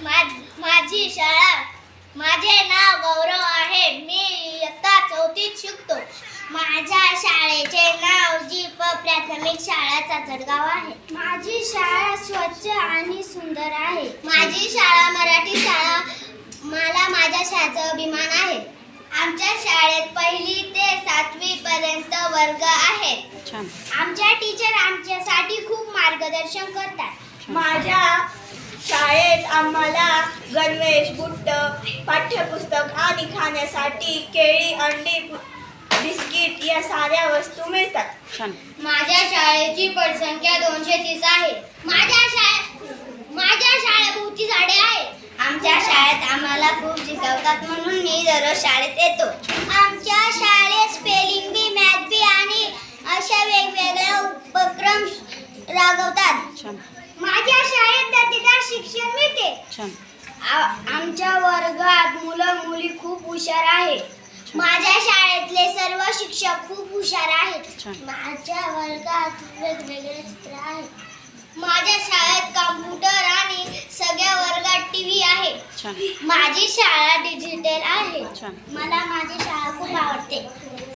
मा- माझी शाळा माझे नाव गौरव आहे. मी इयत्ता चौथीत शिकतो. माझ्या शाळेचे नाव जीप प्राथमिक शाळा चाचडगाव आहे. माझी शाळा स्वच्छ आणि सुंदर आहे. माझी शाळा मराठी शाळा मला माझ्या शाळेचा अभिमान आहे. आमच्या शाळेत पहिली ते सातवी पर्यंत वर्ग आहेत छान. आमच्या टीचर आमच्यासाठी खूप मार्गदर्शन करतात. माझ्या शाळेत आम्हाला गणवेश बुट्ट पाठ्यपुस्तक आणि खाण्यासाठी केळी अंडी बिस्किट या साऱ्या वस्तू मिळतात. छान. माझ्या शाळेची पटसंख्या दोनशे तीस आहे. माझ्या शाळेत माझ्या शाळेभोवती झाडे आहेत आमच्या शाळेत आम्हाला खूप शिकवतात म्हणून मी दररोज शाळेत येतो. आमच्या शाळेत स्पेलिंग बी मॅथ बी आणि अशा वेगवेगळ्या उपक्रम राबवतात. छान. माझ्या शाळेत आमच्या वर्गात मुलं मुली खूप हुशार आहेत. माझ्या शाळेतले सर्व शिक्षक खूप हुशार आहेत. माझ्या वर्गात वेगवेगळे चित्र आहेत. माझ्या शाळेत कॉम्प्युटर आणि सगळ्या वर्गात टीव्ही आहे. माझी शाळा डिजिटल आहे. मला माझी शाळा खूप आवडते.